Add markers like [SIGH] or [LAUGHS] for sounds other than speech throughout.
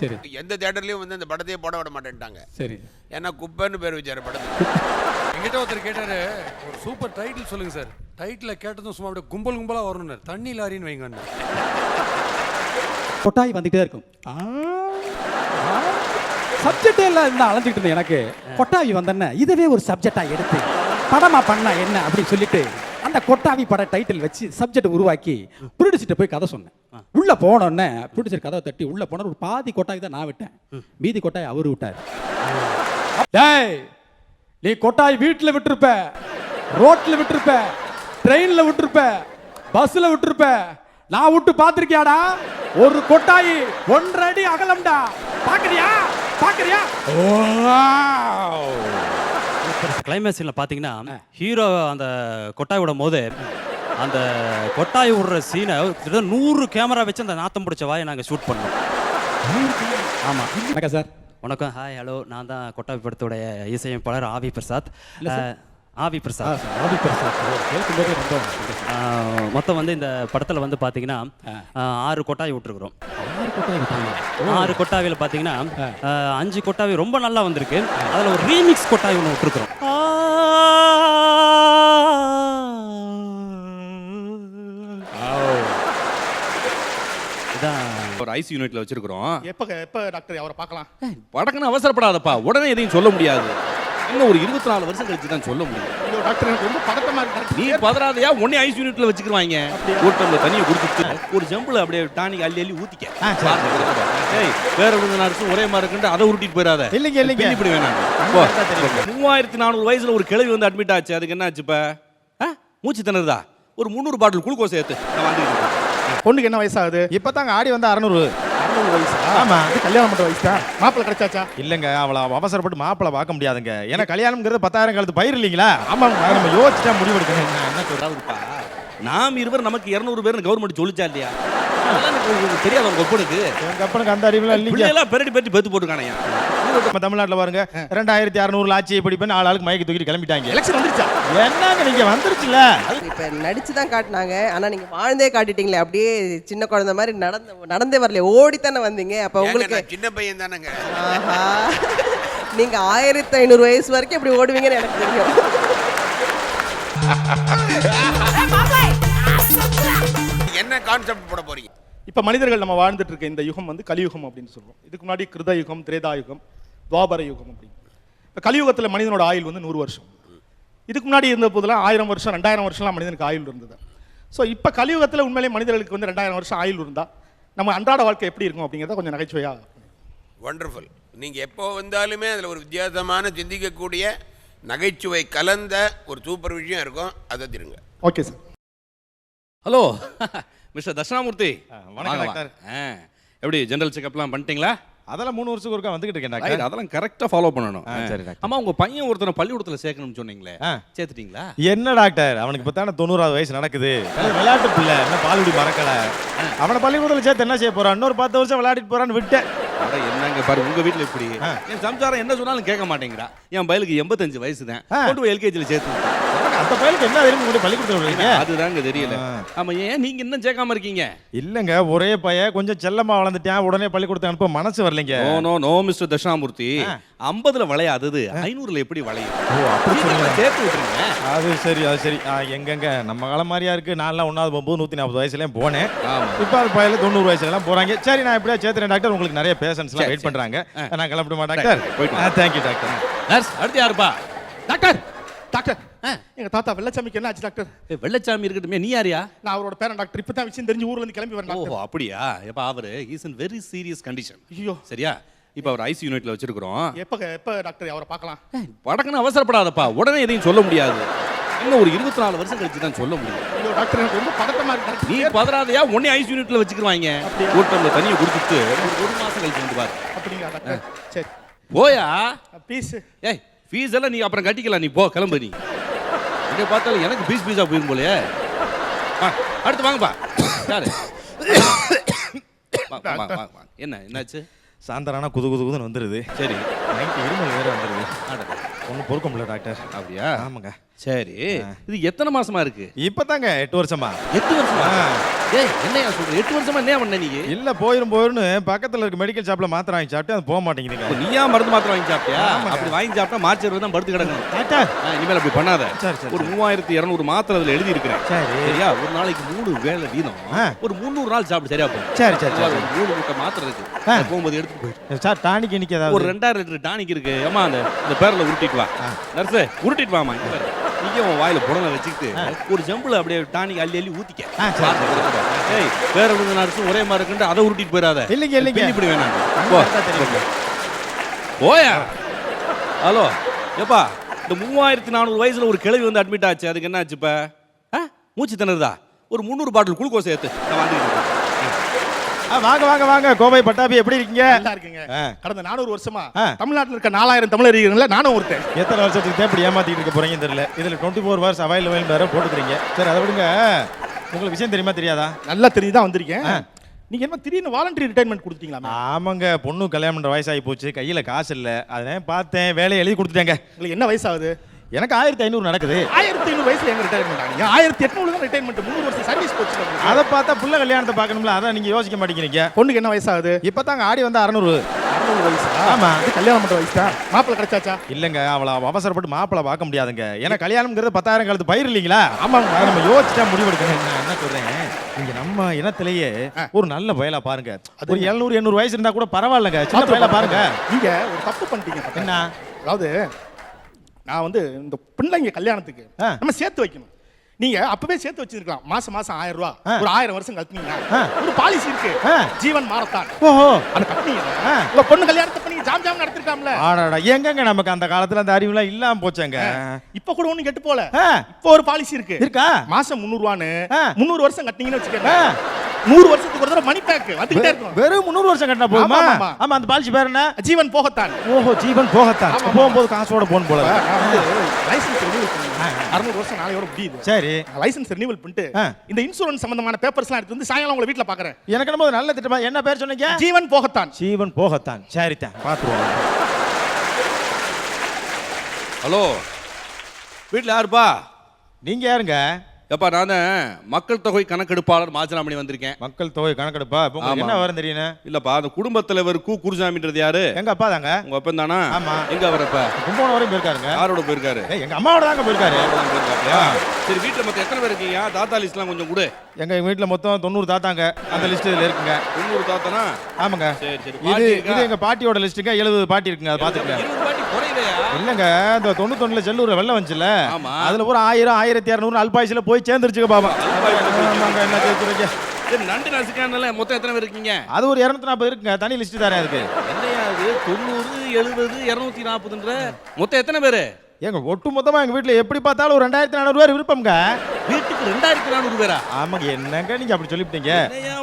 சரி. எந்த தேட்டர்லயும் வந்து அந்த படத்தையே போட விட மாட்டேன்ட்டாங்க. சரி. ஏன்னா குப்பைன்னு பேர் வச்சாரு படத்துக்கு எங்கிட்ட ஒருத்தர் கேட்டாரு ஒரு சூப்பர் டைட்டில் சொல்லுங்க சார். டைட்டில் கேட்டதும் சும்மா அப்படியே கும்பல் கும்பலாக வரணும்னாரு தண்ணி லாரின்னு வைங்க கொட்டாய் வந்துகிட்டே இருக்கும். சப்ஜெக்டே எல்லாம் இருந்தா அலைஞ்சிட்டு இருந்தேன் எனக்கு. கொட்டாவி வந்தேன்ன இதுவே ஒரு சப்ஜெக்டா எடுத்து படமா பண்ணா என்ன அப்படின்னு சொல்லிட்டு அந்த கொட்டாவி பட டைட்டில் வச்சு சப்ஜெக்ட் உருவாக்கி ப்ரொடியூசர்கிட்ட போய் கதை சொன்னேன். உள்ள போனோடனே ப்ரொடியூசர் கதவை தட்டி உள்ள போன ஒரு பாதி கொட்டாவி தான் நான் விட்டேன். மீதி கொட்டாய் அவரு விட்டார். டேய் நீ கொட்டாய் வீட்டுல விட்டுருப்ப ரோட்ல விட்டுருப்ப ட்ரெயின்ல விட்டுருப்ப பஸ்ல விட்டுருப்ப நான் விட்டு பாத்திருக்கியாடா ஒரு கொட்டாயி ஒன்றரை அடி அகலம்டா பாக்குறியா பாக்குறியா கிளைமேக்ஸ் சீனில் பார்த்தீங்கன்னா ஹீரோ அந்த கொட்டாய் விடும் போது அந்த கொட்டாய் விடுற சீனை கிட்டத்தட்ட நூறு கேமரா வச்சு அந்த நாத்தம் பிடிச்ச வாயை நாங்கள் ஷூட் பண்ணோம். ஆமாம் வணக்கம் சார். வணக்கம். ஹாய் ஹலோ நான் தான் கொட்டாய் படத்துடைய இசையமைப்பாளர் ஆவி பிரசாத். ஆவி பிரசாத். ஆபி பிரசாத். கேட்கும்போது ரொம்ப மொத்தம் வந்து இந்த படத்தில் வந்து பார்த்தீங்கன்னா ஆறு கொட்டாய் விட்டுருக்குறோம். ஆறு கொட்டாய் விட்டாங்க. ஆறு கொட்டாவியில் பார்த்தீங்கன்னா அஞ்சு கொட்டாவி ரொம்ப நல்லா வந்திருக்கு. அதில் ஒரு ரீமிக்ஸ் கொட்டாய் ஒன்று விட்டுருக்குறோம். இதான். ஒரு ஐசி யூனிட்ல வச்சிருக்கிறோம். எப்ப எப்ப டாக்டர் அவரை பார்க்கலாம்? வடக்குன்னு அவசரப்படாதப்பா. உடனே எதையும் சொல்ல முடியாது. இன்னும் ஒரு இருபத்தி நாலு வருஷம் கழிச்சு தான் சொல்ல முடியும். ஐயோ டாக்டர் எனக்கு ரொம்ப பதட்டமா இருக்கு. நீ பதறாதையா உடனே ஐசி யூனிட்ல வச்சுக்கிருவாங்க? ஒரு டம்ளர் தண்ணியை குடிச்சிட்டு ஒரு ஜம்புல அப்படியே டானிக் அள்ளி அள்ளி ஊத்திக்க. ஏய் வேற விழுந்த நர்ஸும் ஒரே மாதிரி இருக்குன்ட்டு அதை உருட்டிட்டு போயிடாத. இல்லைங்க, இல்லைங்க. இப்படி வேணாம். மூவாயிரத்தி நானூறு வயசுல ஒரு கிழவி வந்து அட்மிட் ஆச்சு. அதுக்கு என்ன ஆச்சு இப்ப? மூச்சு திணறுதா? ஒரு முந்நூறு பாட்டில் குளுக்கோஸ் நான் இருக்கேன். பொண்ணுக்கு என்ன வயசாகுது? இப்பதாங்க ஆடி வந்து அறநூறு. அறுநூறு வயசா? ஆமா. இது கல்யாணம் பண்ற வயசா? மாப்பிள்ளை கிடைச்சாச்சா? இல்லங்க அவளை அவசரப்பட்டு மாப்பிளை பார்க்க முடியாதுங்க. ஏன்னா கல்யாணம்ங்கிறது பத்தாயிரம் காலத்து பயிர் இல்லைங்களா? ஆமாங்க. நம்ம யோசிச்சுட்டா முடிவெடுக்கணும். என்ன அதாவதுப்பா நாம் இருவர் நமக்கு இருநூறு பேர் கவர்மெண்ட் சொல்லிச்சா இல்லையா? தெரியாது உங்க ஒப்பனுக்கு எங்க அப்பனுக்கு அந்த அறிவுலாம் இல்லைங்க. பிள்ளையெல்லாம் பெரடி பெரட்டி பெத்து நம்ம தமிழ்நாட்டுல பாருங்க ரெண்டாயிரத்தி அறுநூறு ஆட்சியை பிடிப்பேன் ஆள் ஆளுக்கு மயக்கி தூக்கிட்டு கிளம்பிட்டாங்க. எலெக்ஷன் வந்துருச்சா? என்னங்க நீங்க வந்துருச்சுல? இப்ப நடிச்சு தான் காட்டினாங்க. ஆனா நீங்க வாழ்ந்தே காட்டிட்டீங்களே அப்படியே சின்ன குழந்தை மாதிரி நடந்து நடந்தே வரல ஓடித்தானே வந்தீங்க. அப்ப உங்களுக்கு சின்ன பையன் தானேங்க. ஆஹா. நீங்க ஆயிரத்தி ஐநூறு வயசு வரைக்கும் இப்படி ஓடுவீங்கன்னு எனக்கு தெரியும். என்ன கான்செப்ட் போட போறீங்க? இப்ப மனிதர்கள் நம்ம வாழ்ந்துட்டு இருக்க இந்த யுகம் வந்து கலியுகம் அப்படின்னு சொல்றோம். இதுக்கு முன்னாடி கிருத யுகம் திரேதா யுகம் துவாபர யுகம் அப்படின்னு. இப்ப கலியுகத்துல மனிதனோட ஆயுள் வந்து நூறு வருஷம். இதுக்கு முன்னாடி இருந்த போதெல்லாம் ஆயிரம் வருஷம் ரெண்டாயிரம் வருஷம்லாம் மனிதனுக்கு ஆயுள் இருந்தது. ஸோ இப்போ கலியுகத்தில் உண்மையிலே மனிதர்களுக்கு வந்து ரெண்டாயிரம் வருஷம் ஆயுள் இருந்தா நம்ம அன்றாட வாழ்க்கை எப்படி இருக்கும் அப்படிங்கிறத கொஞ்சம் நகைச்சுவையா வண்டர்ஃபுல் நீங்க எப்போ வந்தாலுமே அதுல ஒரு வித்தியாசமான சிந்திக்கக்கூடிய நகைச்சுவை கலந்த ஒரு சூப்பர் விஷயம் இருக்கும். அதை திருங்க. Okay sir hello mister Dakshinamurthy. வணக்கம், டாக்டர். எப்படி ஜெனரல் செக்அப்லாம் பண்ணிட்டீங்களா? அதெல்லாம் மூணு வருஷத்துக்கு ஒருக்கா வந்துகிட்டு இருக்கேன் டாக்டர். அதெல்லாம் கரெக்டாக ஃபாலோ பண்ணணும். சரி, டாக்டர். ஆமா உங்க பையன் ஒருத்தனை பள்ளிக்கூடத்துல சேர்க்கணும்னு சொன்னீங்களே. சேர்த்துட்டீங்களா? என்ன டாக்டர்? அவனுக்கு இப்போ தானே தொண்ணூறாவது வயசு நடக்குது. விளையாட்டு பிள்ளை என்ன பால்குடி மறக்கல. அவனை பள்ளிக்கூடத்தில் சேர்த்து என்ன செய்ய போறான்? இன்னொரு பத்து வருஷம் விளையாடிட்டு போறான்னு விட்டேன். அட என்னங்க பாரு உங்க வீட்ல இப்படி. என் சம்சாரம் என்ன சொன்னாலும் கேட்க மாட்டேங்கிறா. என் பயலுக்கு எண்பத்தஞ்சு வயசு தான் எல்கேஜியில் சேர்த்து. அந்த பையனுக்கு என்ன தெரியும் கொண்டு பள்ளிக்கூடத்தில் அதுதாங்க தெரியல. ஆமா ஏன் நீங்க இன்னும் சேர்க்காம இருக்கீங்க? இல்லங்க ஒரே பையன் கொஞ்சம் செல்லமா வளர்ந்துட்டான் உடனே பள்ளிக்கூடத்தை அனுப்ப மனசு வரலைங்க. No no no mister Dakshinamurthy. ஐம்பதுல வளையாதது ஐநூறுல எப்படி வளையும்? சேர்த்து விட்டுருங்க. அது சரி அது சரி. எங்கெங்க? நம்ம காலம் மாதிரியா இருக்கு. நான்லாம் ஒன்றாவது போகும்போது நூற்றி நாற்பது வயசுலேயும் போனேன். இப்போ அது பையில தொண்ணூறு வயசுலலாம் போறாங்க. சரி நான் எப்படியா சேர்த்துறேன் டாக்டர். உங்களுக்கு நிறைய பேஷன்ஸ்லாம் சரி, வெயிட். பண்றாங்க. நான் கிளம்பட்டுமா doctor? Thank you doctor. Nurse அடுத்து யாருப்பா? டாக்டர்! டாக்டர் எங்க தாத்தா வெள்ளச்சாமிக்கு என்ன ஆச்சு டாக்டர் வெள்ளச்சாமி இருக்கட்டுமே நீ யாரியா? நான் அவரோட பேரன் டாக்டர் இப்போ தான் விஷயம் தெரிஞ்சு ஊர்ல இருந்து கிளம்பி வரேன் டாக்டர் அப்படியா? எப்ப அவரு is in very serious condition ஐயோ. சரியா? இப்போ அவர் ஐசி யூனிட்ல வச்சிருக்கிறோம். எப்ப எப்ப டாக்டர் அவரை பார்க்கலாம். வடக்குன்னு அவசரப்படாதப்பா. உடனே எதையும் சொல்ல முடியாது. இன்னும் ஒரு இருபத்தி நாலு வருஷம் கழிச்சு தான் சொல்ல முடியும். டாக்டர் எனக்கு ரொம்ப பதட்டமா இருக்கு நீ பதறாதையா? உடனே ஐசி யூனிட்ல? ஒரு டம்ளர் தண்ணியை குடிச்சிட்டு ஒரு மாசம் கழிச்சு வந்து பாரு. அப்படிங்களா டாக்டர் சரி. போயா? ப்ளீஸ் ஏய் ஃபீஸ் எல்லாம் நீ அப்புறம் கட்டிக்கலாம். நீ போ கிளம்பு நீ. இங்கே பார்த்தாலும் எனக்கு பீஸ் பீஸா போயிரும் போலயே. அடுத்து வாங்கப்பா. யாரு. என்ன என்னாச்சு? சாயந்தரானா குது குது குதுன்னு வந்துருது. சரி. நைட்டு இருமல் வேற வந்துருது. ஆடா. ஒன்றும் பொறுக்க முடியல டாக்டர். அப்படியா? ஆமாங்க. சரி. இது எத்தனை மாசமா இருக்கு? இப்பதாங்க எட்டு வருஷமா. எட்டு வருஷமா. ஏய் என்னையா சொல்ற? எட்டு வருஷமா என்ன பண்ண நீ? இல்ல போயிரும் போயிருந்து பக்கத்துல இருக்க மெடிக்கல் ஷாப்ல மாத்திரை வாங்கி சாப்பிட்டு அது போக மாட்டேங்குதுங்க. நீயா மருந்து மாத்திரை வாங்கி சாப்பிட்டியா. அப்படி வாங்கி சாப்பிட்டா மார்ச் இருபது தான் படுத்து இனிமேல் அப்படி பண்ணாத. ஒரு மூவாயிரத்தி இருநூறு மாத்திரை அதுல எழுதி இருக்கிறேன் சரி. சரியா? ஒரு நாளைக்கு மூணு வேளை வீதம். ஒரு முந்நூறு நாள் சாப்பிட்டு சரியா போகும். சரி சரி மூணு முட்டை மாத்திரை இருக்கு. போகும்போது எடுத்துட்டு போயிட்டு சார் டானிக் இன்னைக்கு ஒரு ரெண்டாயிரம் லிட்டர் டானிக் இருக்கு. ஏமா அந்த பேரில் உருட்டிட்டு வா. நர்ஸு உருட்டிட்டு வாமா நீங்க உன் வாயில புடனை வச்சுக்கிட்டு ஒரு ஜம்புல அப்படியே டானிக் அள்ளி அள்ளி ஊத்திக்க. ஏய் வேற விழுந்த நர்ஸும் ஒரே மாதிரி இருக்குன்ட்டு அதை உருட்டிட்டு போயிடாத. இல்லைங்க, இல்லைங்க. இப்படி வேணாம். போயா? ஹலோ ஏப்பா இந்த மூவாயிரத்தி நானூறு வயசுல ஒரு கிழவி வந்து அட்மிட் ஆச்சு. அதுக்கு என்ன ஆச்சு இப்ப? மூச்சு திணறுதா ஒரு முந்நூறு பாட்டில் குளுக்கோஸ் ஏத்து. நான் வாங்க வாங்க வாங்க. கோவை பட்டாபி எப்படி இருக்கீங்க? நல்லா இருக்குங்க. கடந்த நானூறு வருஷமா. தமிழ்நாட்டுல இருக்க நாலாயிரம் தமிழர்கள் நானும் ஒருத்தன். எத்தனை வருஷத்துக்கு இப்படி ஏமாத்திட்டு இருக்க போறீங்கன்னு தெரியல. இதுல டுவெண்ட்டி ஃபோர் ஹவர்ஸ் அவைலபிள் வேற போட்டுக்கிறீங்க சரி அதை விடுங்க. உங்களுக்கு விஷயம் தெரியுமா தெரியாதா? நல்லா தெரிஞ்சுதான் வந்திருக்கேன். நீங்க என்ன திடீர்னு வாலண்டரி ரிட்டைர்மெண்ட் கொடுத்தீங்களா ஆமாங்க பொண்ணு கல்யாணம் பண்ற வயசாகி போச்சு. கையில காசு இல்ல. அதான் பார்த்தேன் வேலையை எழுதி கொடுத்துட்டேங்க. உங்களுக்கு என்ன வயசாகுது? எனக்கு ஆயிரத்தி ஐநூறு நடக்குது. ஆயிரத்தி ஐநூறு வயசுல எங்க ரிட்டைர்மெண்ட் ஆனீங்க? ஆயிரத்தி எட்நூறு தான் ரிட்டைர்மெண்ட் முந்நூறு வருஷம் சர்வீஸ் போச்சு. அதை பார்த்தா புள்ள கல்யாணத்தை பார்க்கணும்ல அதான் நீங்க யோசிக்க மாட்டேங்கிறீங்க. பொண்ணுக்கு என்ன வயசாகுது? இப்பதாங்க ஆடி வந்து அறநூறு. அறுநூறு வயசா? ஆமா. கல்யாணம் பண்ற வயசு? தான் மாப்பிள்ளை கிடைச்சாச்சா? இல்லங்க அவளை அவசரப்பட்டு மாப்பிளை பார்க்க முடியாதுங்க. ஏன்னா கல்யாணம்ங்கிறது பத்தாயிரம் காலத்து பயிர் இல்லைங்களா? ஆமாங்க. நம்ம யோசிச்சா முடிவெடுக்கணும். என்ன சொல்றேன்? நீங்க நம்ம இனத்திலேயே ஒரு நல்ல பயலா பாருங்க. ஒரு எழுநூறு எண்ணூறு வயசு இருந்தா கூட பரவாயில்லைங்க. சின்ன பயலா பாருங்க. நீங்க ஒரு தப்பு பண்ணிட்டீங்க. என்ன? அதாவது நான் வந்து இந்த பிள்ளைங்க கல்யாணத்துக்கு. நம்ம சேர்த்து வைக்கணும் நீங்க அப்பவே சேர்த்து வச்சிருக்கலாம் மாசம் மாசம் ஆயிரம் ரூபாய் ஆ. ஒரு ஆயிரம் வருஷம் கத்துனீங்கன்னா. ஒரு பாலிசி இருக்கு. ஜீவன் மாரத்தான் ஓஹோ அந்த கட்டுனீங்க ஆ. உங்க பொண்ணு கல்யாணத்தை பண்ணி ஜாம் ஜாம் நடத்திருக்காம்ல ஆடாடா எங்கங்க நமக்கு அந்த காலத்துல அந்த அறிவுலாம் இல்லாம போச்சேங்க இப்ப கூட ஒண்ணு கெட்டு போல. இப்போ ஒரு பாலிசி இருக்கு இருக்கா மாசம் முந்நூறு ரூபான்னு. முந்நூறு வருஷம் கட்டினீங்கன்னு வச்சுக்கோங்க. நூறு வருஷத்துக்கு ஒரு தடவை மணி பேக் வந்துகிட்டே இருக்கும். வெறும் முந்நூறு வருஷம் கட்டினா போதுமா? ஆமா, அந்த பாலிசி பேர் என்ன? ஜீவன் போகத்தான். ஓஹோ ஜீவன் போகத்தான். போகும்போது காசோட போன் போல. லைசன்ஸ் அறுநூறு வருஷம் நாளையோட முடியுது. சரி. லைசன்ஸ் ரினியூவல் பண்ணிட்டு ஆ. இந்த இன்சூரன்ஸ் சம்பந்தமான பேப்பர்ஸ்லாம் எடுத்து வந்து சாயங்காலம் உங்களை வீட்ல பாக்குறேன். எனக்கு என்னமோ நல்ல திட்டமா? என்ன பேர் சொன்னீங்க? ஜீவன் போகத்தான். ஜீவன் போகத்தான். சரிதான் பாத்துருவோம். ஹலோ. வீட்டில் யாருப்பா? நீங்க யாருங்க? எப்பா நான் மக்கள் தொகை கணக்கெடுப்பாளர் மாச்சராமணி வந்திருக்கேன். மக்கள் தொகை கணக்கெடுப்பா. என்ன வரும் தெரியும் இல்லப்பா அந்த குடும்பத் தலைவர் கு குருசாமின்றது யாரு? எங்க அப்பா தாங்க. உங்க அப்பன் தானா? ஆமா. எங்க வரப்ப கும்பகோணம் வரையும் போயிருக்காருங்க. யாரோட போயிருக்காரு? எங்க அம்மாவோட தாங்க போயிருக்காரு? சரி வீட்டுல மொத்தம் எத்தனை பேர் இருக்கீங்க? தாத்தா லிஸ்ட்லாம் கொஞ்சம் கொடு. எங்க வீட்டுல மொத்தம் தொண்ணூறு தாத்தாங்க. அந்த லிஸ்ட் இதுல இருக்குங்க. தொண்ணூறு தாத்தானா? ஆமாங்க. சரி சரி. இது? இது எங்க பாட்டியோட லிஸ்ட்டுங்க எழுபது பாட்டி இருக்குங்க அதை குறையலையா இல்லங்க இந்த தொண்ணூத்தொன்னுல செல்லூர்ல வெள்ளம் வந்துச்சுல. அதுல ஒரு ஆயிரம் ஆயிரத்தி இரநூறு அல்பாயுசில போய் சேர்ந்துருச்சுங்க பாபா. என்ன நண்டு நசுக்கானல மொத்தம் எத்தனை பேர் இருக்கீங்க? அது ஒரு இரநூத்தி நாற்பது இருக்குங்க தனி லிஸ்ட் தரேன் அதுக்கு. என்னையா அது? தொண்ணூறு எழுபது இரநூத்தி நாற்பதுன்ற மொத்தம் எத்தனை பேரு? ஏங்க ஒட்டு மொத்தமா எங்க வீட்டுல எப்படி பார்த்தாலும் ஒரு ரெண்டாயிரத்தி நானூறு பேர் விருப்பம்ங்க. வீட்டுக்கு ரெண்டாயிரத்தி நானூறு பேரா? ஆமாங்க என்னங்க நீங்க அப்படி சொல்லிவிட்டீங்க?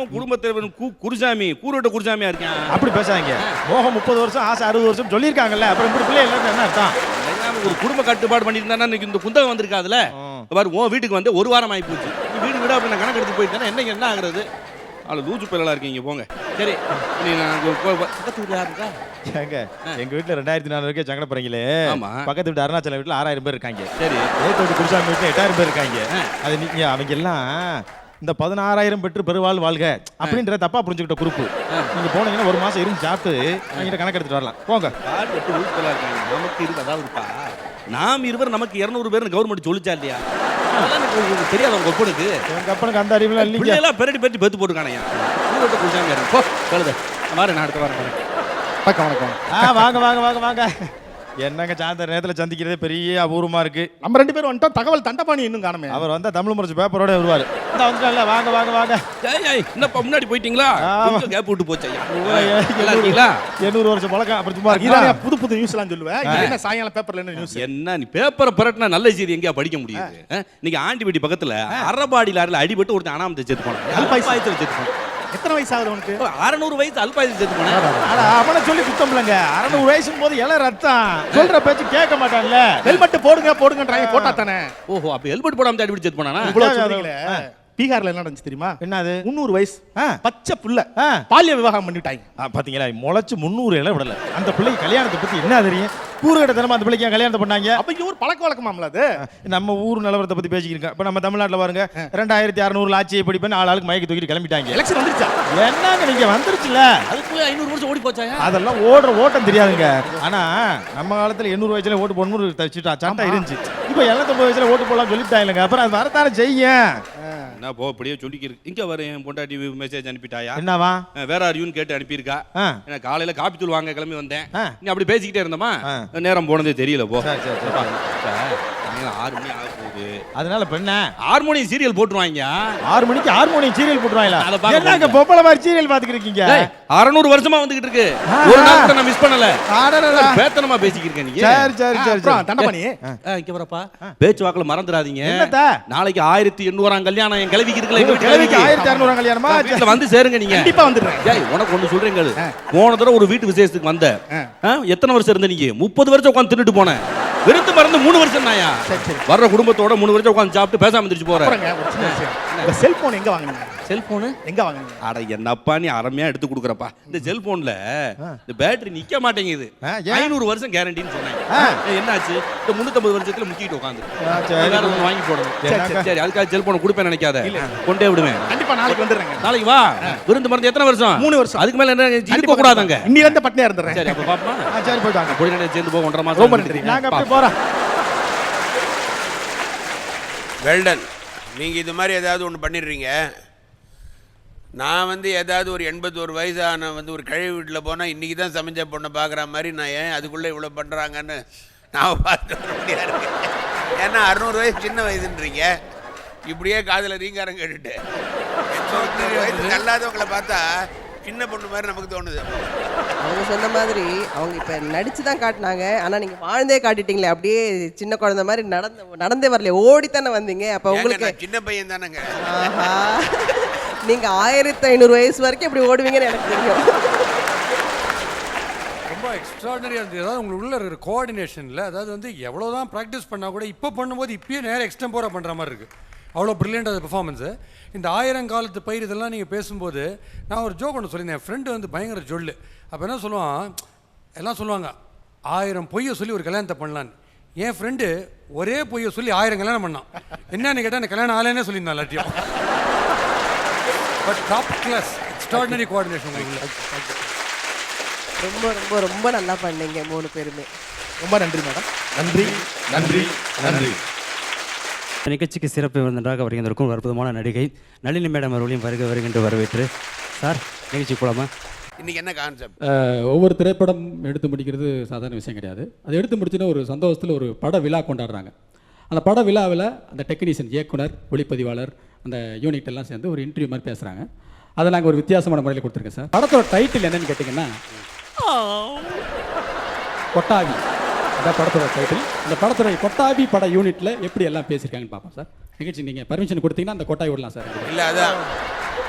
உன் குடும்பத் தலைவர் கு குருசாமி கூரோட்ட குருசாமியா இருக்கேன்? அப்படி பேசாதீங்க. மோகம் முப்பது வருஷம் ஆசை அறுபது வருஷம் சொல்லியிருக்காங்கல்ல அப்புறம் இப்படி பிள்ளை இல்லைன்னு என்ன அர்த்தம்? ஒரு குடும்ப கட்டுப்பாடு பண்ணியிருந்தா இந்த குந்தகம் வந்திருக்காதுல. பாரு உன் வீட்டுக்கு வந்து ஒரு வாரம் ஆகி போச்சு வீடு வீடா அப்படி நான் கணக்கு எடுத்து போயிட்டேன்னா என்னங்க என்ன ஆகுறது? அவ்வளோ லூச்சு பிள்ளலா இருக்கீங்க போங்க. சரி. நீ நான் இங்க போ- போ- பக்கத்து வீடு யாருக்கா? ஏங்க எங்க வீட்டுல ரெண்டாயிரத்தி நானூறு பேர் சங்கட போறீங்களே. ஆமா. பக்கத்து வீட்டு அருணாச்சல வீட்டுல ஆறாயிரம் பேர் இருக்காங்க. சரி. ஏத்து வீட்டு குருசாமி வீட்டுல எட்டாயிரம் பேர் இருக்காங்க. அது நீங்க அவங்க எல்லாம் இந்த பதினாறாயிரம் பெற்று பெருவாள் வாழ்க அப்படின்ற தப்பா புரிஞ்சுக்கிட்ட குரூப் நீங்க போனீங்கன்னா ஒரு மாசம் இருந்து சாப்பிட்டு என்கிட்ட கணக்கு எடுத்துட்டு வரலாம். போங்க. நமக்கு இருக்கு அதாவதுப்பா நாம் இருவர் நமக்கு இரநூறு பேர் கவர்மெண்ட் சொல்லிச்சா இல்லையா? தெரியாது உங்க ஒப்பனுக்கு எங்க அப்பனுக்கு அந்த அறிவுலாம் இல்லைங்க. பிள்ளையெல்லாம் பெரட்டி பெரட்டி பெத்து போட்டுக்கானையா குருசாமியா இருக்கு போ கழுத. வாரேன் நான் அடுத்த வாரம் வரேன். வணக்கம் வணக்கம் ஆ வாங்க வாங்க வாங்க வாங்க. என்னங்க சாயந்தர நேரத்துல சந்திக்கிறதே பெரிய அபூர்வமா இருக்கு. நம்ம ரெண்டு பேரும் வந்துட்டோம். தகவல் தண்டபாணி இன்னும் காணுமே. அவர் வந்தா தமிழ் முறைச்சு பேப்பரோட வருவாரு. இந்த வந்துட்டான்ல வாங்க வாங்க வாங்க. ஏய், ஏய், என்னப்பா முன்னாடி போயிட்டீங்களா? கேப் விட்டு போச்சு ஐயா. எண்ணூறு வருஷம் பழக்கம் அப்படி சும்மா இருக்கீங்களா? புது புது நியூஸ்லாம் சொல்லுவேன் என்ன சாயங்காலம் பேப்பர்ல என்ன நியூஸ் என்ன நீ பேப்பரை புரட்டினா நல்ல செய்தி எங்கேயா படிக்க முடியுது? இன்னைக்கு ஆண்டிபட்டி பக்கத்துல அரபாடி லாரில அடிபட்டு ஒருத்தன் அனாமத்தை செத்து போனான். செத்து போனான். எத்தனை வயசு ஆகுது உனக்கு? அறநூறு வயசு அல்பாயத்தில் செத்து போனேன் அவனை சொல்லி குத்தம் இல்லைங்க. அறநூறு வயசும் போது இள ரத்தம். சொல்ற பேச்சு கேட்க மாட்டான்ல. ஹெல்மெட் போடுங்க போடுங்கன்றாங்க போட்டா தானே. ஓஹோ அப்ப ஹெல்மெட் போடாம அடிபட்டு செத்து போனானா இவ்வளவு சொல்றீங்களே. பீகார்ல என்ன நடந்துச்சு தெரியுமா? என்னது? முந்நூறு வயசு. பச்சை புள்ள. பாலிய விவாகம் பண்ணிட்டாங்க. பாத்தீங்களா? முளைச்சு முந்நூறு இலை விடல. அந்த பிள்ளைக்கு கல்யாணத்தை பத்தி என்ன தெரியும்? கூறுகட்டத்தனமா அந்த பிள்ளைக்கு கல்யாணத்தை பண்ணாங்க. அப்ப இங்க ஒரு பழக்க வழக்கமாம்ல அது? நம்ம ஊர் நிலவரத்தை பத்தி பேசிக்கிறோம் இப்ப நம்ம தமிழ்நாட்டுல பாருங்க ரெண்டாயிரத்தி அறுநூறு ஆட்சியை பிடிப்பேன் நாலு ஆளுக்கு மயக்கி தூக்கிட்டு கிளம்பிட்டாங்க. எலெக்ஷன் வந்துருச்சா? என்னங்க நீங்க வந்துருச்சுல? அதுக்குள்ள ஐநூறு வருஷம் ஓடி போச்சாயா அதெல்லாம் ஓடுற ஓட்டம் தெரியாதுங்க. ஆனா நம்ம காலத்துல எண்ணூறு வயசுல ஓட்டு போடணும்னு தச்சுட்டா சட்டம் இருந்துச்சு. இப்போ எழுநூத்தொம்பது வயசுல ஓட்டு போடலாம் சொல்லிட்டாங்க அப்புறம் அது வரத்தானே செய்யும் என்ன போ அப்படியே சொல்லிக்கிருக்கு. இங்க வர என் பொண்டாட்டி மெசேஜ் அனுப்பிட்டாயா? என்னவா? வேற ஆரியூன்னு கேட்டு அனுப்பியிருக்கா? ஆ. நான் காலையில காப்பி தூள் வாங்க கிளம்பி வந்தேன். ஆ. நீ அப்படி பேசிக்கிட்டே இருந்தோமா. நேரம் போனதே தெரியல போ. சாயங்காலம் ஆறு மணி ஆக போகுது. அதனால பெண்ண ஹார்மோனியம் சீரியல் போட்டுருவாங்க. ஆறு மணிக்கு ஹார்மோனியம் சீரியல் போட்டுருவாங்களா? என்னங்க. பொம்பளை மாதிரி சீரியல் பாத்துக்கிட்டு இருக்கீங்க அறநூறு வருஷமா வந்துகிட்டு இருக்கு. ஒரு நாள் கூட நான் மிஸ் பண்ணல. பேத்தனமா பேசிக்கிருக்கேன் நீங்க. சரி சரி சரி ஆ, இங்க வரப்பா பேச்சு வாக்குல மறந்துடாதீங்க? நாளைக்கு ஆயிரத்தி எண்ணூறாம் கல்யாணம். என் கிளவிக்கு இருக்குல்ல கிழவிக்கு. ஆயிரத்தி அறுநூறு கல்யாணமா? வீட்டுல வந்து சேருங்க நீங்க. கண்டிப்பா வந்துடுறேன். ஏய் உனக்கு ஒண்ணு சொல்றேன் கேளு. போன தடவை ஒரு வீட்டு விசேஷத்துக்கு வந்த எத்தனை வருஷம் இருந்த நீங்க? முப்பது வருஷம் உட்காந்து தின்னுட்டு போனேன். விருத்து மறந்து மூணு வருஷம் நாயா வர்ற குடும்பத்தோட மூணு வருஷம் உட்காந்து சாப்பிட்டு பேசாம இருந்துச்சு போற அப்புறங்க ஒரு சின்ன விஷயம் உங்க செல்போன் எங்க வாங்குனீங்க? செல்போனு? எங்க வாங்குனீங்க? அட என்னப்பா நீ அருமையா எடுத்து கொடுக்குறப்பா. இந்த செல்போன்ல இந்த பேட்டரி நிக்க மாட்டேங்குது? ஐநூறு வருஷம் கேரண்டின்னு சொன்னாங்க. என்னாச்சு? இந்த முன்னூத்தம்பது வருஷத்துல முக்கிட்டு உட்காந்து வாங்கி போடணும். சரி, அதுக்காக செல்போனை கொடுப்பேன் நினைக்காத. கொண்டே விடுவேன். கண்டிப்பா நாளைக்கு வந்துடுறேங்க. நாளைக்கு வா. விருந்து மருந்து எத்தனை வருஷம்? மூணு வருஷம். அதுக்கு மேல என்ன இருக்க கூடாதாங்க. இன்னில இருந்து பட்னியா இருந்துறேன் சரி அப்ப பாப்போமா? ஆ, சரி போயிட்டு வாங்க. சேர்ந்து போக ஒன்றரை மாசம் ரொம்ப நன்றி. நாங்க அப்படி போறோம். வெல்டன் நீங்கள் இது மாதிரி ஏதாவது ஒன்று பண்ணிடுறீங்க? நான் வந்து ஏதாவது ஒரு எண்பத்தோரு வயசான வந்து ஒரு கழிவு வீட்டில் போனால் இன்றைக்கி தான் சமைச்ச பொண்ணை பார்க்குற மாதிரி நான் ஏன் அதுக்குள்ளே இவ்வளோ பண்ணுறாங்கன்னு நான் பார்த்து முடியாது. ஏன்னா அறுநூறு வயசு சின்ன வயசுன்றீங்க. இப்படியே காதில் ரீங்காரம் கேட்டுட்டு. வயசு நல்லாதவங்களை பார்த்தா சின்ன பொண்ணு மாதிரி நமக்கு தோணுது. அவங்க சொன்ன மாதிரி அவங்க இப்ப நடிச்சு தான் காட்டினாங்க. ஆனா நீங்க வாழ்ந்தே காட்டிட்டீங்களே. அப்படியே சின்ன குழந்தை மாதிரி நடந்து நடந்தே வரல ஓடித்தானே வந்தீங்க. அப்ப உங்களுக்கு சின்ன பையன் தானேங்க ஆஹா. நீங்க ஆயிரத்தி ஐநூறு வயசு வரைக்கும் இப்படி ஓடுவீங்கன்னு எனக்கு தெரியும். ரொம்ப எக்ஸ்ட்ராடனரியாக இருந்தது. அதாவது உங்களுக்கு உள்ள இருக்கிற கோஆர்டினேஷனில் அதாவது வந்து எவ்வளோ தான் ப்ராக்டிஸ் பண்ணால் கூட இப்போ பண்ணும்போது இப்பயே நேரம் எக்ஸ்டம்போராக பண்ணுற மாதிரி இருக்குது அவ்வளோ ப்ரில்லியண்டாக பெர்ஃபார்மன்ஸு இந்த ஆயிரங்காலத்து பயிர் இதெல்லாம் நீங்கள் பேசும்போது நான் ஒரு ஜோக் ஒன்று சொல்லியிருந்தேன். என் ஃப்ரெண்டு வந்து பயங்கர ஜொல்லு. அப்போ என்ன சொல்லுவான்? எல்லாம் சொல்லுவாங்க ஆயிரம் பொய்யை சொல்லி ஒரு கல்யாணத்தை பண்ணலான்னு என் ஃப்ரெண்டு ஒரே பொய்யை சொல்லி ஆயிரம் கல்யாணம் பண்ணான். என்னன்னு கேட்டால் அந்த கல்யாணம் ஆகலைன்னே சொல்லியிருந்தான் எல்லாத்தையும். But top class extraordinary coordination உங்களுக்கு ரொம்ப ரொம்ப ரொம்ப நல்லா பண்ணீங்க மூணு பேருமே. ரொம்ப நன்றி மேடம். நன்றி நன்றி நன்றி. நிகழ்ச்சிக்கு சிறப்பு விருந்தினராக வருகின்றிருக்கும் ஒரு அற்புதமான நடிகை நளினி மேடம் அவர்களையும் வருக வருகின்ற வரவேற்று. சார் நிகழ்ச்சி போலாமா? இன்றைக்கி என்ன கான்செப்ட்? ஒவ்வொரு திரைப்படம் எடுத்து முடிக்கிறது சாதாரண விஷயம் கிடையாது. அது எடுத்து முடிச்சுன்னா ஒரு சந்தோஷத்தில் ஒரு பட விழா கொண்டாடுறாங்க. அந்த பட விழாவில் அந்த டெக்னீஷியன் இயக்குனர் ஒளிப்பதிவாளர் அந்த யூனிட் எல்லாம் சேர்ந்து ஒரு இன்டர்வியூ மாதிரி பேசுகிறாங்க அதை நாங்கள் ஒரு வித்தியாசமான முறையில் கொடுத்துருக்கேன் சார். படத்தோட டைட்டில் என்னன்னு கேட்டிங்கன்னா கொட்டாவி. அதான் படத்தோட டைட்டில் அந்த படத்தோட கொட்டாவி பட யூனிட்டில் எப்படி எல்லாம் பேசியிருக்காங்கன்னு பார்ப்போம் சார். நிகழ்ச்சி நீங்கள் பர்மிஷன் கொடுத்தீங்கன்னா அந்த கொட்டாய் விடலாம் சார். இல்லை அதான்.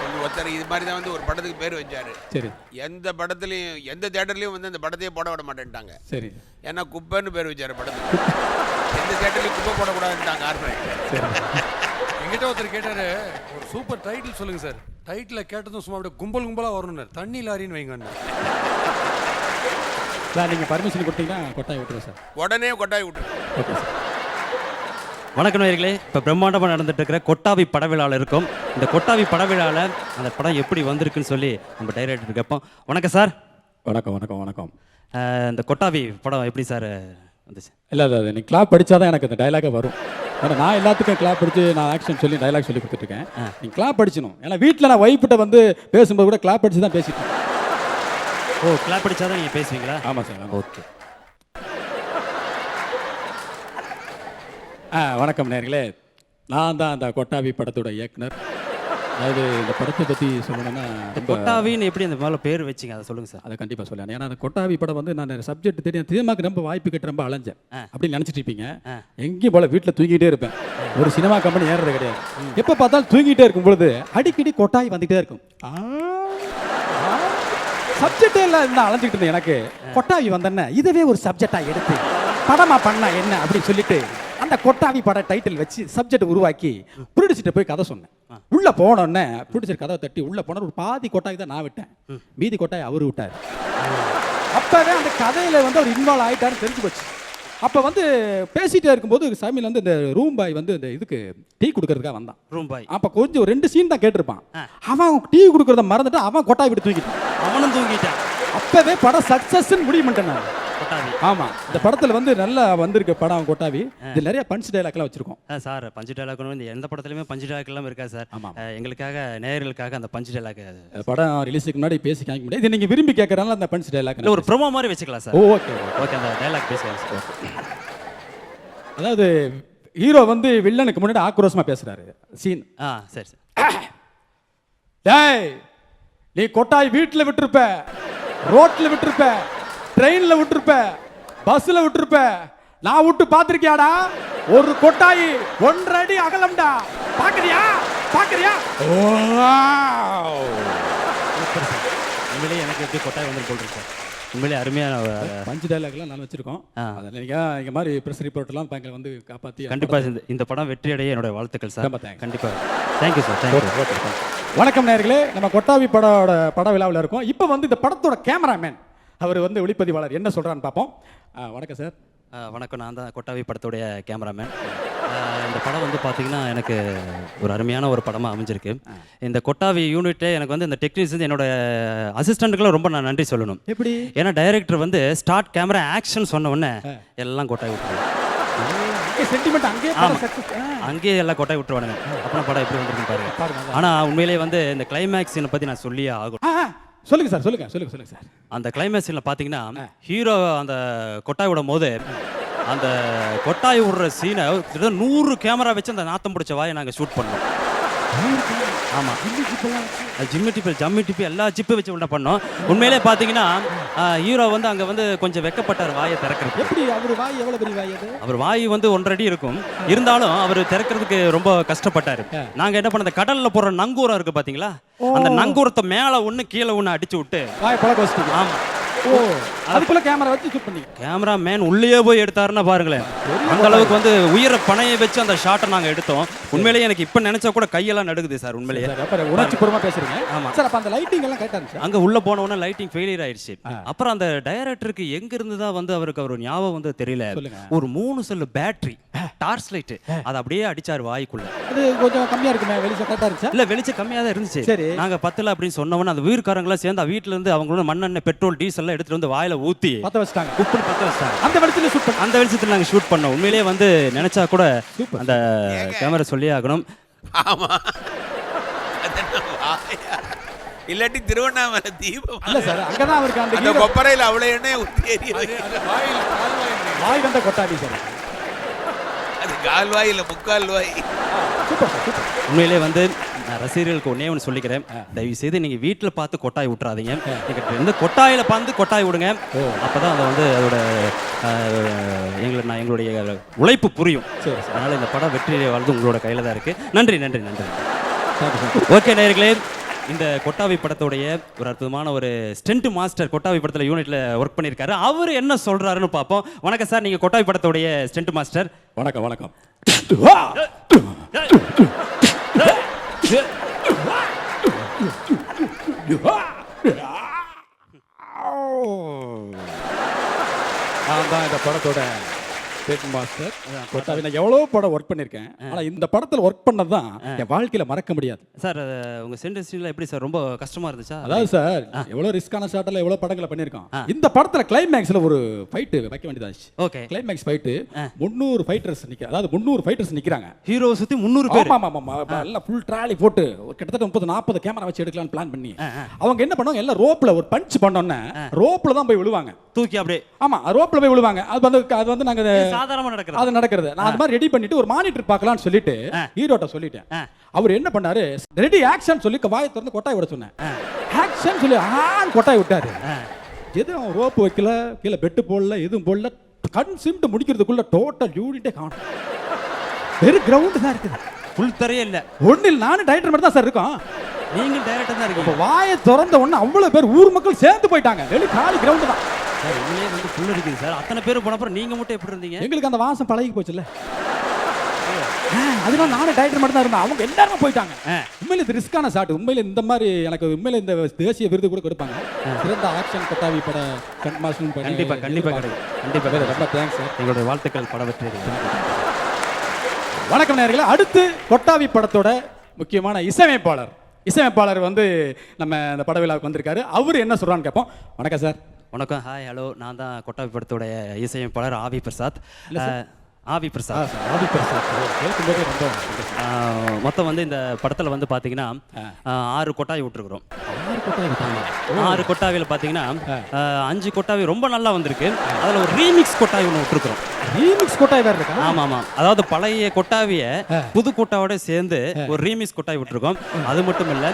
ஒரு ஒருத்தர் இது மாதிரி தான் வந்து ஒரு படத்துக்கு பேர் வச்சாரு. சரி. எந்த படத்துலையும் எந்த தேட்டர்லையும் வந்து அந்த படத்தையே போட விட மாட்டேன்ட்டாங்க. சரி. ஏன்னா குப்பைன்னு பேர் வச்சாரு படத்துக்கு. எந்த தேட்டர்லையும் குப்பை போடக்கூடாதுன்ட்டாங்க கார்பரேட் சரி. எங்கிட்ட ஒருத்தர் கேட்டாரு ஒரு சூப்பர் டைட்டில் சொல்லுங்க சார் டைட்டில் கேட்டதும் சும்மா அப்படியே கும்பல் கும்பலாக வரணும்னாரு தண்ணி லாரின்னு வைங்க சார் நீங்கள் பர்மிஷன் கொடுத்தீங்கன்னா கொட்டாய் விட்டுருவோம் சார் உடனே கொட்டாய் விட்டுரு. ஓகே சார் வணக்கம் நேயர்களே. இப்போ பிரம்மாண்டமாக நடந்துட்டு இருக்கிற கொட்டாவி பட விழாவில் இருக்கும் இந்த கொட்டாவி பட விழாவில் அந்த படம் எப்படி வந்திருக்குன்னு சொல்லி நம்ம டைரக்டர் கேட்போம். வணக்கம் சார் வணக்கம் வணக்கம் வணக்கம். இந்த கொட்டாவி படம் எப்படி சார் வந்துச்சு? இல்லை இல்லை நீ கிளாப் படித்தா தான் எனக்கு அந்த டைலாகே வரும். ஏன்னா நான் எல்லாத்துக்கும் கிளாப் படித்து நான் ஆக்ஷன் சொல்லி டைலாக் சொல்லி கொடுத்துட்ருக்கேன். நீ கிளாப் படிச்சணும் ஏன்னா வீட்டில் நான் ஒய்ஃப்கிட்ட வந்து பேசும்போது கூட கிளாப் படிச்சு தான் பேசிட்டு இருக்கேன். ஓ கிளாப் அடிச்சா தான் நீங்கள் பேசுவீங்களா? ஆமாம் சார். ஓகே. ஆ வணக்கம் நேர்களே. நான் தான் அந்த கொட்டாவி படத்தோட இயக்குனர். அதாவது இந்த படத்தை பற்றி சொல்லணும்னா கொட்டாவின்னு எப்படி அந்த மேலே பேர் வச்சிங்க? அதை சொல்லுங்கள் சார். அதை கண்டிப்பாக சொல்லலாம் ஏன்னா அந்த கொட்டாவி படம் வந்து நான் சப்ஜெக்ட் தெரியும் சினிமாக்கு ரொம்ப வாய்ப்பு கேட்டு ரொம்ப அலைஞ்சேன். அப்படின்னு நினச்சிட்டு இருப்பீங்க. எங்கேயும் போல வீட்டில் தூங்கிட்டே இருப்பேன். ஒரு சினிமா கம்பெனி ஏறது கிடையாது. எப்போ பார்த்தாலும் தூங்கிட்டே இருக்கும் பொழுது அடிக்கடி கொட்டாய் வந்துகிட்டே இருக்கும். சப்ஜெக்டே இல்லை இருந்தால் அலைஞ்சிக்கிட்டு இருந்தேன் எனக்கு. கொட்டாவி வந்தேன்ன. இதவே ஒரு சப்ஜெக்டாக எடுத்து படமா பண்ணா என்ன அப்படின்னு சொல்லிட்டு அந்த கொட்டாவி பட டைட்டில் வச்சு சப்ஜெக்ட் உருவாக்கி ப்ரொடியூசர்கிட்ட போய் கதை சொன்னேன். உள்ள போனோடனே ப்ரொடியூசர் கதவை தட்டி உள்ள போன ஒரு பாதி கொட்டாய் தான் நான் விட்டேன். மீதி கொட்டாய் அவர் விட்டார். அப்பவே அந்த கதையில வந்து அவர் இன்வால்வ் ஆயிட்டாருன்னு தெரிஞ்சு போச்சு. அப்ப வந்து பேசிட்டே இருக்கும்போது சாமியில் வந்து இந்த ரூம் பாய் வந்து இந்த இதுக்கு டீ கொடுக்கறதுக்காக வந்தான். ரூம் பாய் அப்ப கொஞ்சம் ரெண்டு சீன் தான் கேட்டிருப்பான். அவன் டீ கொடுக்கறத மறந்துட்டு அவன் கொட்டாய் விட்டு தூக்கிட்டான் அவனும் தூங்கிட்டான். அப்பவே படம் சக்சஸ்ன்னு முடிவு பண்ணிட்டேன் நான். ஆமா. இந்த படத்துல வந்து நல்லா வந்திருக்கு படம் கொட்டாவி. இது நிறைய பஞ்ச் டைலாக்லாம் வச்சிருக்கோம். சார் பஞ்சு டைலாக் இந்த எந்த படத்துலையுமே பஞ்சு டைலாக் எல்லாம் இருக்கா சார். ஆமா. ஆ, எங்களுக்காக நேயர்களுக்காக அந்த பஞ்சு டைலாக் படம் ரிலீஸுக்கு முன்னாடி பேசி காமிக்க முடியாது. இது நீங்க விரும்பி கேட்கறதுனால அந்த பஞ்ச் டைலாக் ஒரு ப்ரோமோ மாதிரி வச்சுக்கலாம் சார். ஓகே ஓகே அந்த டைலாக் பேசலாம் சார். அதாவது ஹீரோ வந்து வில்லனுக்கு முன்னாடி ஆக்ரோஷமா பேசுறாரு. சீன் ஆ சரி சார். டேய் நீ கொட்டாய் வீட்டில் விட்டுருப்ப ரோட்ல விட்டுருப்ப ட்ரெயின்ல விட்டுருப்ப பஸ்ல விட்டுருப்ப. நான் விட்டு பார்த்திருக்கியாடா? ஒரு கொட்டாய் ஒன்றரை அடி அகலம்டா. பாக்குறியா பாக்குறியா உண்மையிலேயே எனக்கு எப்படி கொட்டாய் வந்து போல் இருக்கு. சார் உண்மையிலேயே அருமையான ஒரு- பஞ்சு டைலாக்லாம் நான் வச்சிருக்கோம். ஆ. அதில் நீங்க இங்க மாதிரி பிரஸ் ரிப்போர்ட்லாம் எங்களை வந்து காப்பாத்தி கண்டிப்பா இந்த இந்த படம் வெற்றி அடைய என்னோட வாழ்த்துக்கள் சார். ரொம்ப thanks. கண்டிப்பா. தேங்க்யூ சார் தேங்க்யூ வணக்கம் நேயர்களே. நம்ம கொட்டாவி படோட பட விழாவில் இருக்கோம். இப்போ வந்து இந்த படத்தோட கேமராமேன் அவர் வந்து ஒளிப்பதிவாளர். என்ன சொல்றான்னு பார்ப்போம். வணக்கம் சார். வணக்கம். நான் தான் கொட்டாவி படத்துடைய கேமராமேன். இந்த படம் வந்து பார்த்தீங்கன்னா எனக்கு ஒரு அருமையான ஒரு படமாக அமைஞ்சிருக்கு. இந்த கொட்டாவி யூனிட்டே எனக்கு வந்து இந்த டெக்னீஷியன்ஸ் என்னோட அசிஸ்டண்ட்டுக்கெல்லாம் ரொம்ப நான் நன்றி சொல்லணும். எப்படி? ஏன்னா டைரக்டர் வந்து ஸ்டார்ட் கேமரா ஆக்ஷன் சொன்ன உடனே எல்லாம் சென்டிமெண்ட் அங்கேயே எல்லாம் கொட்டாய் விட்டுருவானுங்க. அப்புறம் படம் எப்படி வந்திருக்கு பாருங்க. ஆனால் உண்மையிலேயே வந்து இந்த கிளைமேக்ஸ் பற்றி நான் சொல்லியே ஆகும் சொல்லுங்க சார் சொல்லுங்க சொல்லுங்க சொல்லுங்க சார். அந்த கிளைமேக்ஸ் சீனில் பார்த்தீங்கன்னா ஹீரோ அந்த கொட்டாய் விடும் போது அந்த கொட்டாய் விடுற சீனை கிட்டத்தட்ட நூறு கேமரா வச்சு அந்த நாத்தம் பிடிச்ச வாயை நாங்கள் ஷூட் பண்ணோம். ஆமாம் ஜிம்மி டிப்பு ஜம்மி டிப்பு எல்லா ஜிப்பு வச்சு உள்ள பண்ணோம். உண்மையிலே பார்த்தீங்கன்னா ஹீரோ வந்து அங்கே வந்து கொஞ்சம் வெக்கப்பட்டார் வாயை திறக்கிறது எப்படி? அவர் வாய் எவ்வளவு பெரிய வாய் அது? அவர் வாய் வந்து ஒன்றரை அடி இருக்கும். இருந்தாலும் அவர் திறக்கிறதுக்கு ரொம்ப கஷ்டப்பட்டாரு. நாங்க என்ன பண்ண கடல்ல போடுற நங்கூரம் இருக்கு பாத்தீங்களா? அந்த நங்கூரத்தை மேல ஒண்ணு கீழே ஒண்ணு அடிச்சு விட்டு வாய் பழக்க ஓ. அதுக்குள்ள கேமரா வச்சு ஷூட் பண்ணீங்க கேமரா மேன் உள்ளே போய் எடுத்தாருன்னா பாருங்களேன். அந்த அளவுக்கு வந்து உயிரை பணைய வச்சு அந்த ஷாட்டை நாங்க எடுத்தோம். உண்மையிலேயே எனக்கு இப்ப நினைச்சா கூட கையெல்லாம் நடுக்குது சார் உண்மையிலேயே. உணர்ச்சி பூர்வமா பேசுறீங்க. ஆமா. சார் அப்ப அந்த லைட்டிங் எல்லாம் கரெக்டா இருந்துச்சு? அங்க உள்ள போன உடனே லைட்டிங் ஃபெயிலியர் ஆயிடுச்சு. அப்புறம் அந்த டைரக்டருக்கு எங்க இருந்து தான் வந்து அவருக்கு அவர் ஞாபகம் வந்து தெரியல. ஒரு மூணு செல்லு பேட்டரி டார்ச் லைட் அதை அப்படியே அடிச்சாரு வாய்க்குள்ள. அது கொஞ்சம் கம்மியா இருக்குமே வெளிச்சம் கரெக்டா இருந்துச்சா? இல்ல வெளிச்சம் கம்மியா தான் இருந்துச்சு. சரி. நாங்க பத்தல அப்படின்னு சொன்னவொன்னே அந்த வீர்க்காரங்களாம் சேர்ந்து வீட்டுல இருந்து அவங்களோட மண்ணெண்ணெய் பெட்ரோல் டீசல் எல்லாம் எடுத்துட்டு வந்து வாயில ஊத்தி பத்த வச்சுட்டாங்க. உப்புன்னு பத்த வச்சிட்டாங்க. அந்த வெளிச்சத்துல ஷூட் பண்ண அந்த வெளிச்சத்துல நாங்க ஷூட் பண்ணோம். உண்மையிலேயே வந்து நினைச்சா கூட அந்த கேமரா சொல்லியே ஆகணும். ஆமா? இல்லாட்டி திருவண்ணாமலை தீபம். இல்ல சார் அங்கதான் அவருக்கு அந்த அந்த கொப்பரையில அவ்வளவு எண்ணெய் ஊத்தி எரிய வைக்கிறது. வாய் வந்த கொட்டாவி சார். அது கால்வாய் இல்ல முக்கால் வாய். உண்மையிலேயே வந்து நான் ரசிகர்களுக்கு ஒன்னே ஒன்று சொல்லிக்கிறேன். தயவு செய்து நீங்க வீட்டுல பார்த்து கொட்டாய் விட்டுறாதீங்க நீங்க வந்து கொட்டாயில பார்த்து கொட்டாய் விடுங்க. அப்பதான் அதை வந்து அதோட எங்களை நான் எங்களுடைய உழைப்பு புரியும். அதனால இந்த படம் வெற்றி வாழ்ந்து உங்களோட கையில தான் இருக்கு. நன்றி நன்றி நன்றி. ஓகே நேயர்களே இந்த கொட்டாவி படத்துடைய ஒரு அற்புதமான ஒரு ஸ்டென்ட் மாஸ்டர் கொட்டாவி படத்துல யூனிட்ல ஒர்க் பண்ணியிருக்காரு. அவர் என்ன சொல்றாருன்னு பார்ப்போம். வணக்கம் சார் நீங்க கொட்டாவி படத்துடைய ஸ்டென்ட் மாஸ்டர். வணக்கம் வணக்கம். [LAUGHS] நான் தான் இந்த படத்தோட ஸ்டேட் மாஸ்டர் கொட்டாவி நான் எவ்வளோ படம் ஒர்க் பண்ணியிருக்கேன் ஆனால் இந்த படத்தில் ஒர்க் பண்ணது தான் என் வாழ்க்கையில் மறக்க முடியாது. சார் அஹ், உங்க சென்டர் சீன்ல எப்படி சார் ரொம்ப கஷ்டமா இருந்துச்சா? அதாவது சார் எவ்வளோ ரிஸ்கான ஷாட்டில் எவ்வளோ படங்களை பண்ணியிருக்கோம் இந்த படத்தில் கிளைமேக்ஸில் ஒரு ஃபைட்டு வைக்க வேண்டியதாச்சு. ஓகே கிளைமேக்ஸ் ஃபைட்டு முந்நூறு ஃபைட்டர்ஸ் நிற்க அதாவது முந்நூறு ஃபைட்டர்ஸ் நிற்கிறாங்க ஹீரோ சுத்தி முந்நூறு பேர். ஆமா ஆமா ஆமா எல்லாம் ஃபுல் ட்ராலி போட்டு கிட்டத்தட்ட முப்பது நாற்பது கேமரா வச்சு எடுக்கலாம்னு பிளான் பண்ணி. அவங்க என்ன பண்ணுவாங்க எல்லாம் ரோப்ல ஒரு பஞ்ச் பண்ணோன்னே ரோப்ல தான் போய் விழுவாங்க. தூக்கி அப்படியே. ஆமா ரோப்ல போய் விழுவாங்க. அது வந்து அது வந்து நாங்க சாதாரணமா நடக்கிறது. அது நடக்கிறது. நான் அது மாதிரி ரெடி பண்ணிட்டு ஒரு மானிட்டர் பார்க்கலாம்னு சொல்லிட்டு ஹீரோட்ட சொல்லிட்டேன். அவர் என்ன பண்ணாரு? ரெடி ஆக்ஷன் சொல்லி வாயை திறந்து கொட்டாய் விட சொன்னேன். ஆக்ஷன் சொல்லி ஆன் கொட்டாய் விட்டாரு. எதுவும் ரோப் வைக்கல கீழே பெட்டு போடல எதுவும் போடல. கண் சிம்ட்டு முடிக்கிறதுக்குள்ள டோட்டல் யூனிட்டே காணும். வெறும் கிரவுண்டு தான் இருக்குது. ஃபுல் தரையே இல்ல. ஒன்னில் நானும் டைரக்டர் மட்டும் தான் சார் இருக்கோம். நீங்க டைரக்டர் தான் இப்போ இருக்கீங்க வாயை திறந்த உடனே அவ்வளவு பேர் ஊர் மக்கள் சேர்ந்து போயிட்டாங்க. வெளி காலி கிரவுண்டு தான். சார் உண்மையிலேயே வந்து ஃபுல் இருக்குது சார். அத்தனை பேர் போன அப்புறம் நீங்க மட்டும் எப்படி இருந்தீங்க? எங்களுக்கு அந்த வாசம் பழகி போச்சுல்ல. அதனால நானும் டைரக்டர் மட்டும் தான் இருந்தேன். அவங்க எல்லாருமே போயிட்டாங்க. உண்மையில இது ரிஸ்கான ஷாட் உண்மையில இந்த மாதிரி எனக்கு உண்மையில இந்த தேசிய விருது கூட கொடுப்பாங்க. சிறந்த ஆக்ஷன் கொட்டாவி பட மாஸ்டர் கண்டிப்பா கண்டிப்பா கிடைக்கும். கண்டிப்பா ரொம்ப தேங்க்ஸ் சார். எங்களுடைய வாழ்த்துக்கள் பட வெற்றி வணக்கம் நேர்களே அடுத்து கொட்டாவி படத்தோட முக்கியமான இசையமைப்பாளர். இசையமைப்பாளர் வந்து நம்ம இந்த பட விழாவுக்கு வந்திருக்காரு. அவர் என்ன சொல்றான்னு கேட்போம். வணக்கம் சார். வணக்கம். ஹாய் ஹலோ நான் தான் கொட்டாவி படத்தோடைய இசையமைப்பாளர் ஆவி பிரசாத். ஆவி பிரசாத். ஆதி பிரசாத் மொத்தம் வந்து இந்த படத்தில் வந்து பார்த்தீங்கன்னா ஆறு கொட்டாய் விட்டுருக்குறோம். ஆறு கொட்டாவியில் பார்த்தீங்கன்னா அஞ்சு கொட்டாவி ரொம்ப நல்லா வந்திருக்கு. அதில் ஒரு ரீமிக்ஸ் கொட்டாய் ஒன்று விட்டுருக்குறோம். ரீமிக்ஸ் கொட்டாய் வேற இருக்கா? ஆமா ஆமா. அதாவது பழைய கொட்டாவிய புது கொட்டாவோட சேர்ந்து ஒரு ரீமிக்ஸ் கொட்டாய் விட்டுருக்கோம். அது மட்டும் இல்ல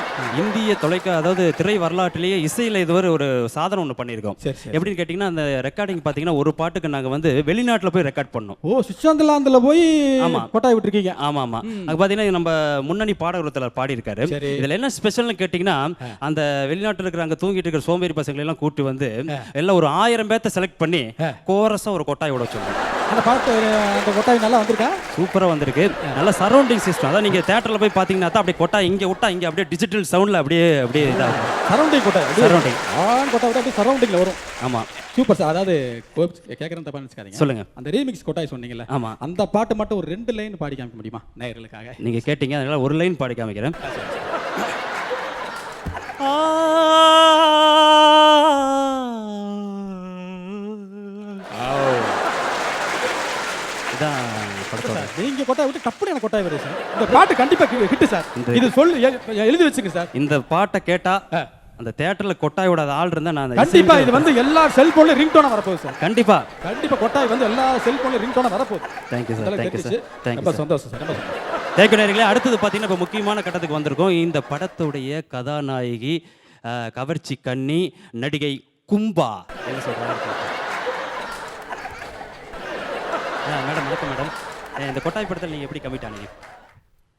இந்திய தொலைக்க அதாவது திரை வரலாற்றிலேயே இசையில இதுவரை ஒரு சாதனை ஒன்று பண்ணியிருக்கோம். எப்படின்னு கேட்டிங்கன்னா அந்த ரெக்கார்டிங் பார்த்தீங்கன்னா ஒரு பாட்டுக்கு நாங்கள் வந்து வெளிநாட்டில் போய் ரெக்கார்ட் பண்ணோம். ஓ சுவிட்சர்லாந்துல போய் ஆமா. கொட்டாய் விட்டுருக்கீங்க. ஆமா ஆமா. அது பாத்தீங்கன்னா நம்ம முன்னணி பாடகத்தில் பாடியிருக்காரு. இதுல என்ன ஸ்பெஷல்னு கேட்டிங்கன்னா அந்த வெளிநாட்டுல இருக்கிற அங்க தூங்கிட்டு இருக்கிற சோம்பேறி பசங்களை எல்லாம் கூட்டி வந்து எல்லாம் ஒரு ஆயிரம் பேர்த்த செலக்ட் பண்ணி கோரஸா ஒரு கொட்டாய் விட சொல்லுவோம் அந்த பாட்டு அந்த கொட்டாய் நல்லா வந்திருக்கா? சூப்பரா வந்திருக்கு. நல்ல சரௌண்டிங் சிஸ்டம் அதான் நீங்க தேட்டர்ல போய் பாத்தீங்கன்னா தான் அப்படியே கொட்டா இங்க விட்டா இங்க அப்படியே டிஜிட்டல் சவுண்ட்ல அப்படியே அப்படியே இதாகும். சரௌண்டிங் கொட்டாய் Surrounding. ஆன் கொட்டாய் விட்டு அப்படியே சரௌண்டிங்ல வரும். ஆமா. சூப்பர் சார் அதாவது கேட்குறேன் தப்பா நினைச்சுக்காதீங்க. சொல்லுங்க. அந்த ரீமிக்ஸ் கொட்டாய் சொன்னீங்கல்ல ஆமா. அந்த பாட்டு மட்டும் ஒரு ரெண்டு லைன் பாடி காமிக்க முடியுமா? நேயர்களுக்காக. நீங்க கேட்டீங்க அதனால ஒரு லைன் பாடி காமிக்கிறேன். இதான் படத்தோட நீங்க கொட்டாய் விட்டு டப்புனு எனக்கு கொட்டாய் வருது சார். இந்த பாட்டு கண்டிப்பா ஹிட் சார். இது சொல்லு எழுதி வச்சுங்க சார். இந்த பாட்டை கேட்டா அந்த தேட்டர்ல கொட்டாய் விடாத ஆள் இருந்தா நான் கண்டிப்பா இது வந்து எல்லா செல்போன்ல ரிங்டோனா வரப்போகுது சார். கண்டிப்பா. கண்டிப்பா கொட்டாய் வந்து எல்லா செல்போன்ல வரப்போகுது. Thank you, sir. தெரிஞ்சுச்சு. Thank you, ரொம்ப sir. சந்தோஷம் சார். தேங்க்யூ நேர்களே அடுத்தது பார்த்தீங்கன்னா இப்போ முக்கியமான கட்டத்துக்கு வந்திருக்கோம். இந்த படத்துடைய கதாநாயகி கவர்ச்சி கன்னி நடிகை கும்பா. என்ன சொல்றாங்க மேடம் வணக்கம் மேடம். இந்த கொட்டாய் படத்தில் நீங்கள் எப்படி கமிட் ஆனீங்க?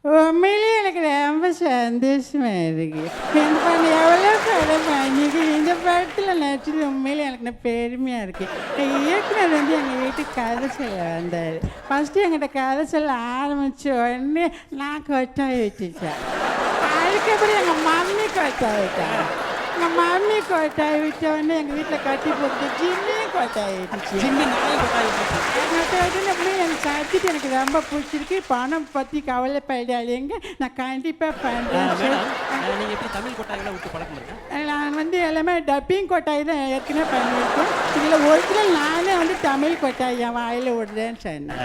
உண்மையிலே எனக்கு ரொம்ப சந்தோஷமாக இருக்கு. இந்த படம் எவ்வளோ படம் பண்ணிக்கு இந்த படத்தில் நடிச்சது உண்மையிலே எனக்கு நான் பெருமையாக இருக்கு. இயக்குனர் வந்து எங்கள் வீட்டுக்கு கதை சொல்ல வந்தார். ஃபஸ்ட்டு எங்கிட்ட கதை சொல்ல ஆரம்பித்த உடனே நான் கொட்டாய் வச்சுட்டேன் அதுக்கப்புறம் எங்கள் மம்மி கொட்டாய் விட்டாங்க. எங்கள் மம்மி கொட்டாய் விட்ட உடனே எங்கள் வீட்டில் கட்டி போட்டு ஜிம்மியும் கொட்டாய் விட்டுச்சு அப்படியே எனக்கு சாப்பிட்டு எனக்கு ரொம்ப பிடிச்சிருக்கு. பணம் பற்றி கவலைப்படாதீங்க. நான் கண்டிப்பாக பண்ணுறேன் நான் வந்து எல்லாமே டப்பிங் கொட்டாய் தான் ஏற்கனவே பண்ணியிருக்கேன் இதில் ஒரிஜினல் நானே வந்து தமிழ் கொட்டாய் என் வாயில் விடுறேன்னு சொன்னேன்.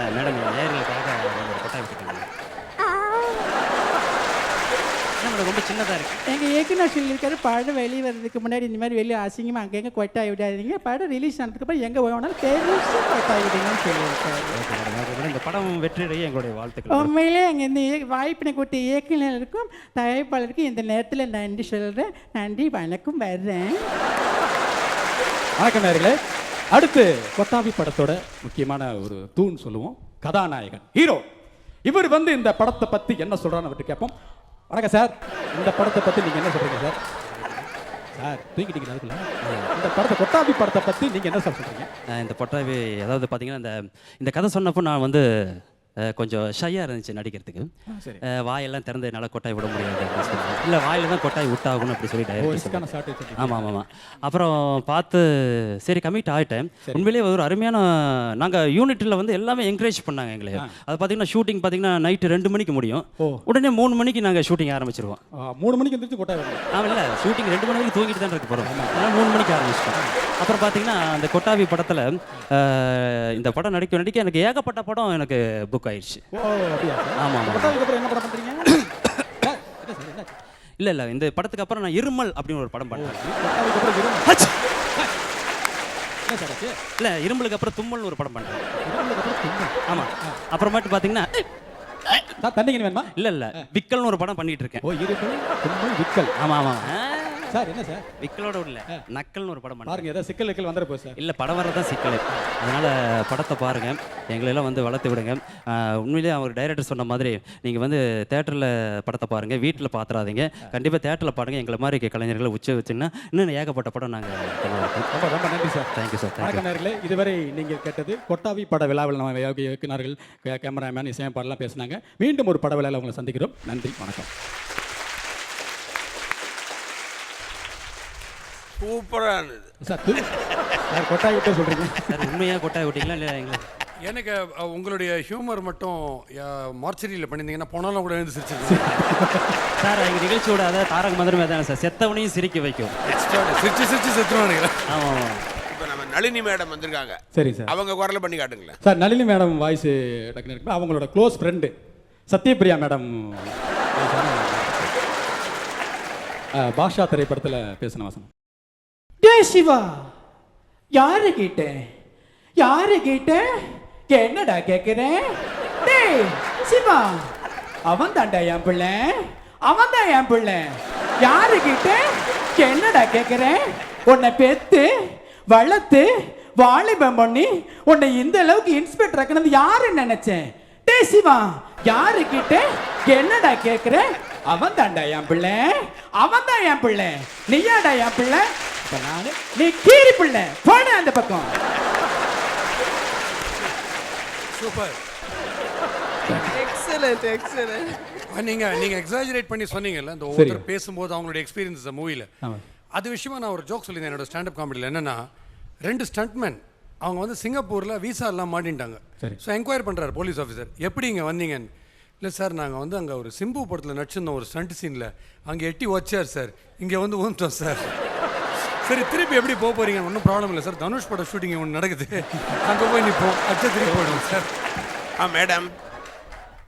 மேடம் ரொம்ப சின்னதாக இருக்கு. எங்கள் இயக்குனர் சொல்லியிருக்காரு படம் வெளியே வர்றதுக்கு முன்னாடி இந்த மாதிரி வெளியே அசிங்கமாக அங்கங்கே கொட்டாய் விடாதீங்க. படம் ரிலீஸ் ஆனதுக்கப்புறம் எங்கே வேணாலும் பெருசு கொட்டாய் விடுங்கன்னு சொல்லியிருக்காரு. இந்த படம் வெற்றியடைய எங்களுடைய வாழ்த்துக்கள். உண்மையிலே எங்கள் இந்த வாய்ப்பினை கொடுத்த இயக்குனருக்கும் தயாரிப்பாளருக்கும் இந்த நேரத்தில் நன்றி சொல்கிறேன் நன்றி வணக்கம் வர்றேன். வணக்கம் நேர்களே. அடுத்து கொட்டாவி படத்தோட முக்கியமான ஒரு தூண் சொல்லுவோம். கதாநாயகன் ஹீரோ. இவர் வந்து இந்த படத்தை பத்தி என்ன சொல்றான்னு அவர்கிட்ட கேட்போம். வணக்கம் சார். இந்த படத்தை பத்தி நீங்க என்ன சொல்றீங்க சார்? சார் தூங்கிட்டீங்க அதுக்குள்ள? இந்த படத்தை கொட்டாபி படத்தை பத்தி நீங்க என்ன சார் சொல்றீங்க? இந்த பொட்டாவி அதாவது பார்த்தீங்கன்னா இந்த இந்த கதை சொன்னப்போ நான் வந்து கொஞ்சம் ஷையாக இருந்துச்சு நடிக்கிறதுக்கு. வாயெல்லாம் திறந்து என்னால் கொட்டாய் விட முடியாது. இல்லை வாயில தான் கொட்டாய் விட்டாகணும் அப்படி சொல்லி ஓ டைரக்டர் ரிஸ்கான ஷார்ட் வச்சிருக்கீங்க. ஆமாம் ஆமாம் ஆமாம் அப்புறம் பார்த்து சரி கமிட் ஆகிட்டேன் உண்மையிலேயே ஒரு அருமையான நாங்கள் யூனிட்டில் வந்து எல்லாமே என்கரேஜ் பண்ணாங்க எங்களை. அது பார்த்தீங்கன்னா ஷூட்டிங் பார்த்தீங்கன்னா நைட்டு ரெண்டு மணிக்கு முடியும். உடனே மூணு மணிக்கு நாங்கள் ஷூட்டிங் ஆரம்பிச்சிருவோம். மூணு மணிக்கு எந்திரிச்சு கொட்டாய் ஆமாம் இல்லை ஷூட்டிங் ரெண்டு மணி வரைக்கும் தூங்கிட்டு தான் இருக்க போகிறோம் அதனால் மூணு மணிக்கு ஆரம்பிச்சிட்டோம். அப்புறம் பார்த்தீங்கன்னா அந்த கொட்டாவி படத்தில் இந்த படம் நடிக்க நடிக்க எனக்கு ஏகப்பட்ட படம் எனக்கு புக் ஆயிடுச்சு அப்படியா? சார் ஆமாம். ஆமாம்? இல்லை [COUGHS] இல்லை இந்த படத்துக்கு அப்புறம் நான் இருமல் அப்படின்னு ஒரு படம் பண்ணேன்? இல்லை இருமலுக்கு அப்புறம் தும்மல்னு ஒரு படம் பண்ணுறேன். ஆமாம் அப்புறமேட்டு பார்த்தீங்கன்னா சார் தண்ணிக்கு வேணுமா? இல்லை இல்லை விக்கல்னு ஒரு படம் பண்ணிட்டு இருக்கேன். ஓ இருமல் தும்மல் விக்கல். ஆமாம் ஆமாம் சார் என்ன சார்? விக்கலோட இல்ல. நக்கல்னு ஒரு படம் பாருங்க ஏதாவது சிக்கல் சிக்கல் வந்துட போகுது சார். இல்ல படம் வர்றதான் சிக்கல். அதனால படத்தை பாருங்க. எங்களெல்லாம் வந்து வளர்த்து விடுங்க. உண்மையிலேயே அவர் டைரக்டர் சொன்ன மாதிரி நீங்க வந்து தேட்டர்ல படத்தை பாருங்க. வீட்டில் பாத்துறாதீங்க. கண்டிப்பா தேட்டர்ல பாருங்க. எங்களை மாதிரி கலைஞர்களை உச்ச வச்சுங்கன்னா இன்னும் ஏகப்பட்ட படம் நாங்க பண்ணுவோம். ரொம்ப ரொம்ப நன்றி சார். தேங்க்யூ சார் வணக்கம் நேர்களே. இதுவரை நீங்கள் கேட்டது கொட்டாவி பட விழாவில் நம்ம இயக்கு- இயக்குனர்கள் கே- கேமராமேன் இசையமைப்பாளர்லாம் பேசினாங்க. மீண்டும் ஒரு பட விழாவில் உங்களை சந்திக்கிறோம். நன்றி. வணக்கம். சூப்பராக இருந்தது. சார் சார் கொட்டாவி விட்டு சொல்கிறீங்க சார் உண்மையா கொட்டாய் விட்டீங்களா இல்லை எங்களை? எனக்கு உங்களுடைய ஹியூமர் மட்டும் மார்ச்சரியில் பண்ணியிருந்தீங்கன்னா போனாலும் கூட எழுந்து சிரிச்சிருக்கேன் சார் எங்க நிகழ்ச்சியோட அதாவது தாரக மந்திரமே தானே சார் செத்தவனையும் சிரிக்க வைக்கும். சிரிச்சு சிரிச்சு செத்துருவானுங்க ஆமா ஆமா. இப்போ நம்ம நளினி மேடம் வந்திருக்காங்க. சரி சார். அவங்க குரலை பண்ணி காட்டுங்களேன். சார் நளினி மேடம் வாய்ஸ் டக்குனு இருக்கு அவங்களோட close friend Sathyapriya madam. Baasha திரைப்படத்தில் பேசின வசனம் டே சிவா யாரு கேட்டேன் யாரு கேட்டேன் என்னடா கேக்குறேன் டேய் சிவா அவன் தான்டா என் பிள்ளை. அவன் தான் என் பிள்ளை. யாரு கேட்டேன் என்னடா கேக்குறேன் உன்னை பெத்து வளர்த்து வாலிபம் பண்ணி உன்னை இந்த அளவுக்கு இன்ஸ்பெக்டர் ஆக்கினது யாரு நினைச்சேன்? டே சிவா யாரு கிட்ட? என்னடா கேக்குற? அவன் தான்டா என் பிள்ளை. அவன் தான் என் பிள்ளை. நீயாடா என் பிள்ளை? நானு நீ கீரி பிள்ளை. போன அந்த பக்கம். சூப்பர். எக்ஸலண்ட் எக்ஸலண்ட் நீங்க நீங்க எக்ஸாஜரேட் பண்ணி சொன்னீங்கல்ல இந்த ஒவ்வொருத்தர் பேசும்போது அவங்களுடைய எக்ஸ்பீரியன்ஸ் மூவில. அது விஷயமா நான் ஒரு ஜோக் சொல்லியிருந்தேன் என்னோட ஸ்டாண்டப் காமெடியில் என்னன்னா ரெண்டு ஸ்டண்ட்மேன் அவங்க வந்து சிங்கப்பூர்ல விசா எல்லாம் மாட்டின்ட்டாங்க. சரி. ஸோ என்கொயர் பண்றாரு போலீஸ் ஆஃபீஸர் எப்படி இங்க வந்தீங்கன்னு? இல்லை சார் நாங்கள் வந்து அங்கே ஒரு சிம்பு படத்தில் நடிச்சிருந்தோம் ஒரு ஸ்டண்ட் சீனில் அங்கே எட்டி வச்சார் சார் இங்கே வந்து ஊந்துட்டோம் சார் சரி திருப்பி எப்படி போக போறீங்க? ஒன்றும் ப்ராப்ளம் இல்லை சார் தனுஷ் படம் ஷூட்டிங் ஒன்று நடக்குது. அங்கே போய் நிற்போம் அச்சா திருப்பி போயிடுவோம் சார் ஆ மேடம்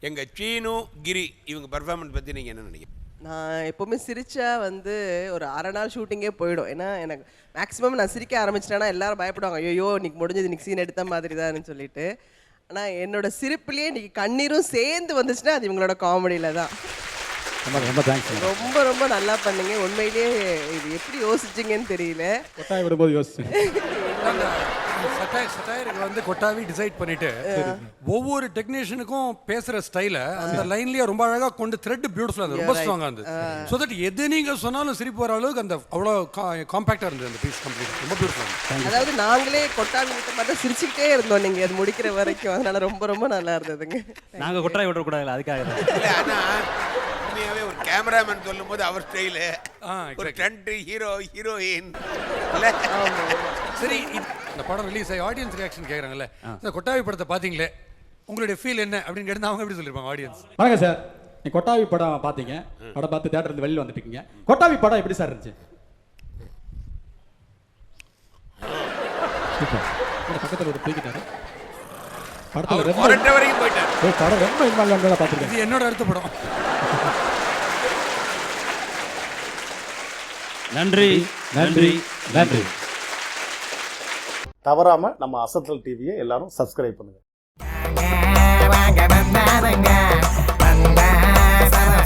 எங்கள் சீனு கிரி இவங்க பர்ஃபார்மன்ஸ் பற்றி நீங்கள் என்ன நினைக்கிறீங்க? நான் எப்போவுமே சிரிச்சா வந்து ஒரு அரை நாள் ஷூட்டிங்கே போயிடும். ஏன்னா எனக்கு மேக்ஸிமம் நான் சிரிக்க ஆரம்பிச்சிட்டேன்னா எல்லாரும் பயப்படுவாங்க ஐயோ இன்னைக்கு முடிஞ்சது இன்னைக்கு சீன் எடுத்த மாதிரி தான்னு சொல்லிட்டு. ஆனால் என்னோட சிரிப்புலேயே இன்னைக்கு கண்ணீரும் சேர்ந்து வந்துச்சுன்னா அது இவங்களோட காமெடியில் தான். ரொம்ப ரொம்ப தேங்க்ஸ் ரொம்ப ரொம்ப நல்லா பண்ணீங்க. உண்மையிலேயே இது எப்படி யோசிச்சீங்கன்னு தெரியல. கொட்டாய் விடும்போது யோசிச்சேன். சட்டாய் சட்டாயருக்கு வந்து கொட்டாவி டிசைட் பண்ணிட்டு ஒவ்வொரு டெக்னீஷியனுக்கும் பேசுற ஸ்டைல அந்த லைன்லயே ரொம்ப அழகா கொண்டு த்ரெட் பியூட்டிஃபுல்லா இருந்தது. ரொம்ப ஸ்ட்ராங்கா இருந்தது. ஸோ தட் எது நீங்க சொன்னாலும் சிரிப்பு வர அளவுக்கு அந்த அவ்வளோ காம்பாக்டா இருந்தது அந்த பீஸ் கம்ப்ளீட் ரொம்ப பியூட்டிஃபுல்லா அதாவது நாங்களே கொட்டாவி விட்ட மாதிரி சிரிச்சுக்கிட்டே இருந்தோம் நீங்கள் அது முடிக்கிற வரைக்கும். அதனால ரொம்ப ரொம்ப நல்லா இருந்ததுங்க. நாங்க கொட்டாய் விடக்கூடாது அதுக்காக [LAUGHS] தான் இல்லை ஆனால் உண்மையாகவே ஒரு கேமராமேன் சொல்லும்போது அவர் ஸ்டைலு. ஒரு. Stunt hero heroine. சரி இந்த படம் ரிலீஸ் ஆகி ஆடியன்ஸ் ரியாக்ஷன் கேட்குறாங்கல்ல இந்த கொட்டாவி படத்தை பார்த்தீங்களே உங்களுடைய ஃபீல் என்ன அப்படின்னு கேட்டு அவங்க எப்படி சொல்லியிருப்பாங்க ஆடியன்ஸ் வணக்கம் சார். நீ கொட்டாவி படம் பார்த்தீங்க படம் பார்த்து தேட்டர் இருந்து வெளியில் வந்துட்டீங்க கொட்டாவி படம் எப்படி சார் இருந்துச்சு? பக்கத்தில் ஒரு தூக்கிட்டாரு. படத்தில் ரொம்ப படம் ரொம்ப இன்வால்வ்மெண்டாக பார்த்துருக்கேன். இது என்னோட அடுத்த படம். நன்றி நன்றி நன்றி தவறாம நம்ம அசத்தல் டிவியை எல்லாரும் சப்ஸ்கிரைப் பண்ணுங்க.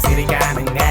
சிரிக்காதுங்க.